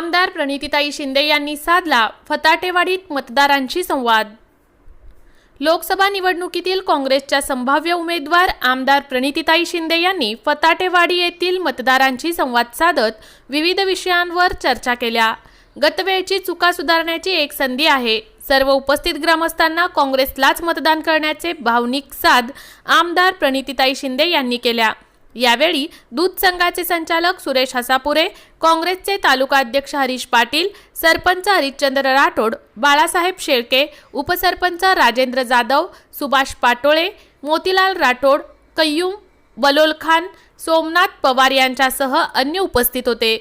आमदार प्रणितीताई शिंदे यांनी साधला फताटेवाडीत मतदारांशी संवाद. लोकसभा निवडणुकीतील काँग्रेसच्या संभाव्य उमेदवार आमदार प्रणितीताई शिंदे यांनी फताटेवाडी येथील मतदारांशी संवाद साधत विविध विषयांवर चर्चा केल्या. गतवेळची चुका सुधारण्याची एक संधी आहे. सर्व उपस्थित ग्रामस्थांना काँग्रेसलाच मतदान करण्याचे भावनिक साद आमदार प्रणितीताई शिंदे यांनी केल्या. यावेळी दूध संघाचे संचालक सुरेश हसापुरे काँग्रेसचे तालुका अध्यक्ष हरीश पाटील सरपंच हरिश्चंद्र राठोड बाळासाहेब शेळके उपसरपंच राजेंद्र जाधव सुभाष पाटोळे मोतीलाल राठोड कय्यूम बलोल खान सोमनाथ पवार यांच्यासह अन्य उपस्थित होते.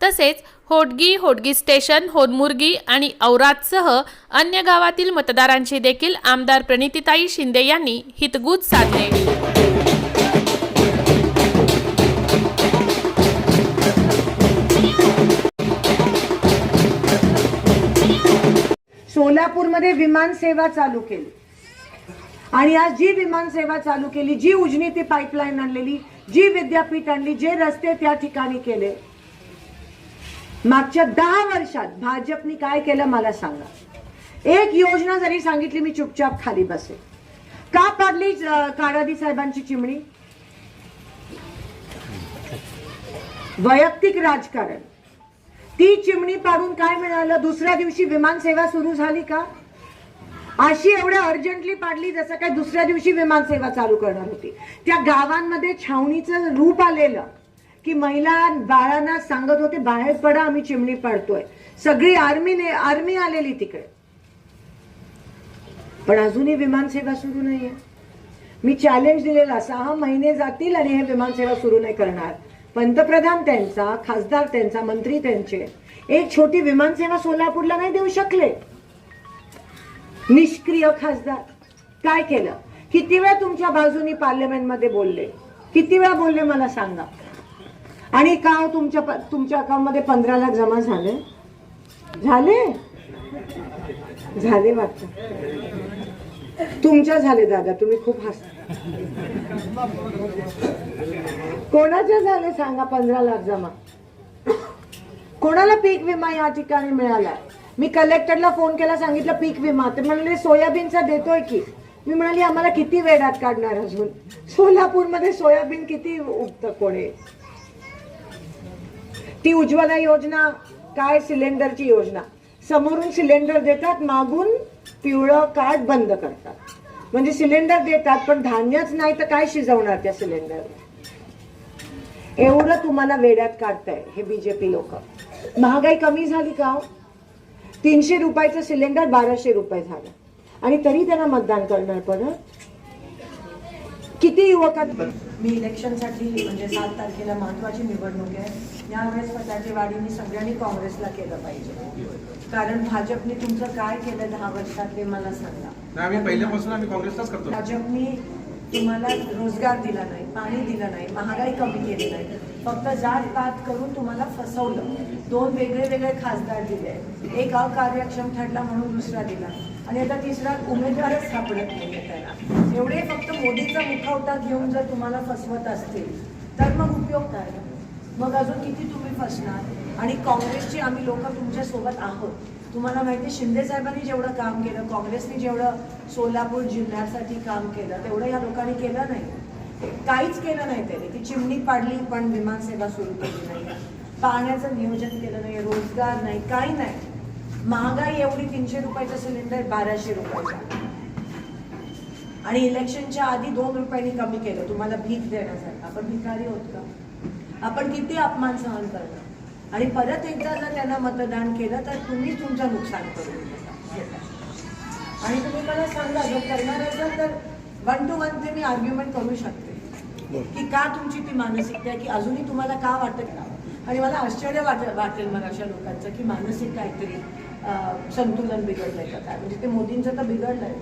तसेच होडगी होडगी स्टेशन होनमुर्गी आणि औरादसह अन्य गावातील मतदारांशी देखील आमदार प्रणितीताई शिंदे यांनी हितगुज साधले. नागपूरमध्ये विमान सेवा चालू केली. आणि आज जी विमान सेवा चालू केली जी उजनी ती पाईपलाईन आणलेली जी विद्यापीठ आणली जे रस्ते त्या ठिकाणी केले. मागच्या दहा वर्षात भाजपनी काय केलं मला सांगा. एक योजना जरी सांगितली मी चुपचाप खाली बसे का पाडली अं, साहेबांची चिमणी? वैयक्तिक राजकारण. ती चिमणी पाडून काय मिळालं? दुसऱ्या दिवशी विमान सेवा सुरू झाली का? अशी एवढ्या अर्जंटली पाडली जसं काय दुसऱ्या दिवशी विमान सेवा चालू करणार होती. त्या गावांमध्ये छावणीचं रूप आलेलं की महिला बाळांना सांगत होते बाहेर पडा आम्ही चिमणी पाडतोय. सगळी आर्मीने आर्मी आलेली तिकडे. पण अजूनही विमान सेवा सुरू नाहीये. मी चॅलेंज दिलेला सहा महिने जातील आणि हे विमान सेवा सुरू नाही करणार. पंतप्रधान त्यांचा खासदार त्यांचा मंत्री त्यांचे. एक छोटी विमान सेवा सोलापूरला नाही देऊ शकले. निष्क्रिय खासदार. काय केलं? किती वेळा तुमच्या बाजूनी पार्लमेंटमध्ये बोलले? किती वेळा बोलले मला सांगा. आणि का हो तुमच्या प- तुमच्या अकाउंटमध्ये पंधरा लाख जमा झाले? झाले? झाले वाटतं तुमच्या झाले दादा तुम्ही खूप हसता. कोणाच्या झाले सांगा पंधरा लाख जमा. कोणाला पीक विमा या ठिकाणी मिळाला? मी कलेक्टरला फोन केला सांगितलं पीक विमा. ते म्हणाले सोयाबीनचा देतोय की. मी म्हणाली आम्हाला किती वेळात काढणार अजून? सोलापूरमध्ये सोयाबीन किती उगतं कोणी ती उज्ज्वला योजना काय सिलेंडरची योजना? समोरून सिलेंडर देतात मागून पिवळं कार्ड बंद करतात. म्हणजे सिलेंडर देतात पण धान्यच नाही तर काय शिजवणार त्या सिलेंडर एवढं तुम्हाला वेड्यात काढताय हे बीजेपी लोक. महागाई कमी झाली का हो? तीनशे रुपयाचं सिलेंडर बाराशे रुपये झालं. आणि तरी त्यांना मतदान करणार परत किती युवकांना मी इलेक्शनसाठी म्हणजे सात तारखेला महत्वाची निवडणूक आहे. यावेळेस फटाकेवाडीने सगळ्यांनी काँग्रेसला केलं पाहिजे. कारण भाजपने तुमचं काय केलं दहा वर्षात ते मला सांगा. नाही आम्ही पहिल्यापासून आम्ही काँग्रेसलाच करतो. भाजपने तुम्हाला रोजगार दिला नाही पाणी दिलं नाही महागाई कमी केली नाही. फक्त जात पात करून तुम्हाला फसवलं. दोन वेगळे वेगळे खासदार दिले. एक अकार्यक्षम ठरला म्हणून दुसरा दिला. आणि आता तिसरा उमेदवारच सापडत नाही त्याला. एवढे फक्त मोदीचा मुखवटा घेऊन जर तुम्हाला फसवत असतील तर मग उपयोग काय? मग अजून किती तुम्ही फसणार? आणि काँग्रेसची आम्ही लोक तुमच्यासोबत आहोत. तुम्हाला माहिती आहे, शिंदे साहेबांनी जेवढं काम केलं काँग्रेसने जेवढं सोलापूर जिल्ह्यासाठी काम केलं तेवढं या लोकांनी केलं नाही. काहीच केलं नाही त्याने. ती चिमणी पाडली पण विमानसेवा सुरू केली नाही. पाण्याचं नियोजन केलं नाही रोजगार नाही काही नाही. महागाई एवढी तीनशे रुपयाचं सिलेंडर बाराशे रुपयाचा आणि इलेक्शनच्या आधी दोन रुपयांनी कमी केलं तुम्हाला भीक देण्यासाठी. आपण भिकारी होत का? आपण किती अपमान सहन करतो? आणि परत एकदा जर त्यांना मतदान केलं तर तुम्ही तुमचं नुकसान करून घेता. आणि तुम्ही मला सांगा जर करणार असाल तर वन टू वन ते मी आर्ग्युमेंट करू शकते. की का तुमची ती मानसिकता आहे? की अजूनही तुम्हाला का वाटत का आणि मला आश्चर्य वाट वाटेल मग अशा लोकांचं की मानसिक काहीतरी संतुलन संतुलन आहे का काय? म्हणजे ते मोदींचं तर बिघडलंय.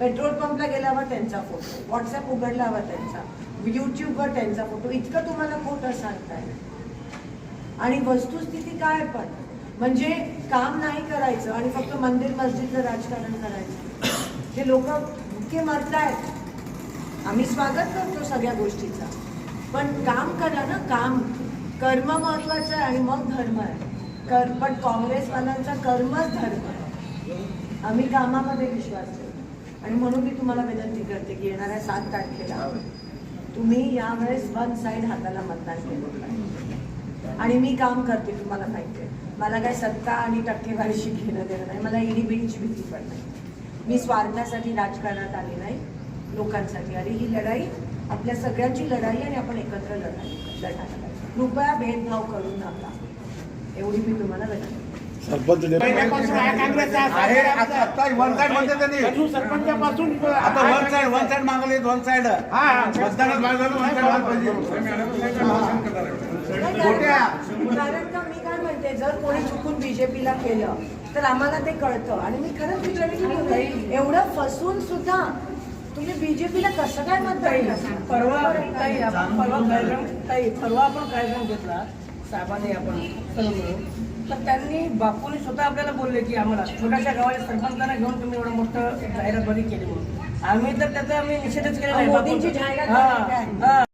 पेट्रोल पंपला गेल्यावर त्यांचा फोटो व्हॉट्सअप उघडल्यावर त्यांचा युट्यूबवर त्यांचा फोटो. इतकं तुम्हाला खोटं सांगताय. आणि वस्तुस्थिती काय पण? म्हणजे काम नाही करायचं आणि फक्त मंदिर मस्जिदचं राजकारण करायचं. हे लोक भुके मरतायत. आम्ही स्वागत करतो सगळ्या गोष्टीचा. पण काम करा ना काम. कर्म महत्वाचं आहे आणि मग धर्म आहे. कर पण काँग्रेसवाल्यांचा कर्मच धर्म. आम्ही कामामध्ये विश्वास ठेवतो. आणि म्हणून मी तुम्हाला विनंती करते की येणाऱ्या सात तारखेला तुम्ही यावेळेस वन साईड हाताला मतदान केलं आणि मी काम करते तुम्हाला माहिती आहे. मला काय सत्ता आणि टक्केवारीशी घेणं देणं नाही. मला इडीबिडीची भीती पण नाही. मी स्वार्थासाठी राजकारणात आली नाही लोकांसाठी. आणि ही लढाई आपल्या सगळ्यांची लढाई आणि आपण एकत्र लढाई लढणार कृपया भेदभाव करू नका एवढी मी तुम्हाला. सरपंच पहिल्यापासून आहे काँग्रेसचा आहे आता आता वन साइड म्हणते त्यांनी अजून सरपंचापासून आता वन साइड वन साइड मागले हा. वन का मी काय म्हणते जर कोणी चुकून बीजेपीला केलं तर आम्हाला ते कळतं. आणि मी खरंच विचारले एवढं फसून सुद्धा तुम्ही बीजेपीला कसं काय म्हणता येईल परवा परवा कार्यक्रम परवा आपण कार्यक्रम घेतला. साहेबांनी आपण सर्व तर त्यांनी बापूंनी स्वतः आपल्याला बोलले की आम्हाला छोट्याशा गावाच्या सरपंचांना घेऊन तुम्ही एवढं मोठं जाहिरातबाजी केली म्हणून आम्ही तर त्याचा आम्ही निषेधच केला मोदींची. जाहिरात हा? हा.